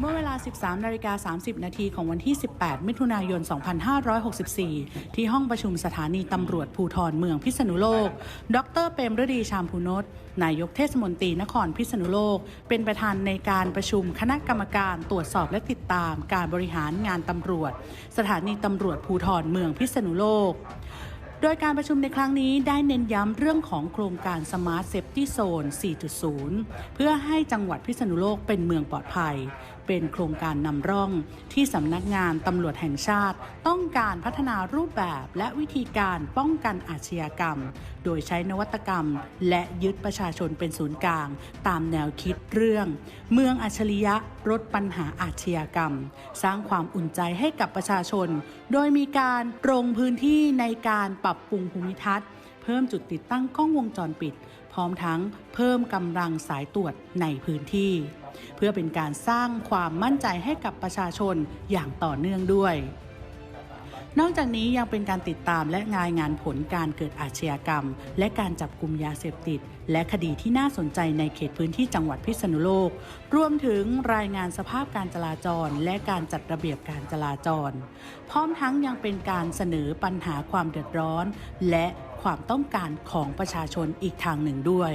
เมื่อเวลา 13นาฬิกา30 นาทีของวันที่ 18 มิถุนายน 2564 ที่ห้องประชุมสถานีตำรวจภูธรเมืองพิษณุโลก ดรเปรมฤดีชามพูนทนายกเทศมนตรีนครพิษณุโลก เป็นประธานในการประชุมคณะกรรมการตรวจสอบและติดตามการบริหารงานตำรวจ สถานีตำรวจภูธรเมืองพิษณุโลกโดยการประชุมในครั้งนี้ได้เน้นย้ำเรื่องของโครงการ Smart Safety Zone 4.0 เพื่อให้จังหวัดพิษณุโลกเป็นเมืองปลอดภัยเป็นโครงการนำร่อง ที่สำนักงานตำรวจแห่งชาติ ต้องการพัฒนารูปแบบและวิธีการป้องกันอาชญากรรม โดยใช้นวัตกรรม และยึดประชาชนเป็นศูนย์กลาง ตามแนวคิดเรื่อง เมืองอัจฉริยะลดปัญหาอาชญากรรม สร้างความอุ่นใจให้กับประชาชน โดยมีการลงพื้นที่ในการปรับปรุงภูมิทัศน์ เพิ่มจุดติดตั้งกล้องวงจรปิด พร้อมทั้งเพิ่มกำลังสายตรวจในพื้นที่ เพื่อเป็นการสร้างความมั่นใจให้กับประชาชนอย่างต่อเนื่องด้วย นอกจากนี้ยังเป็นการติดตามและรายงานผลการเกิดอาชญากรรม และการจับกลุ่มยาเสพติด และคดีที่น่าสนใจในเขตพื้นที่จังหวัดพิษณุโลก รวมถึงรายงานสภาพการจราจร และการจัดระเบียบการจราจร พร้อมทั้งยังเป็นการเสนอปัญหาความเดือดร้อน และความต้องการของประชาชนอีกทางหนึ่งด้วย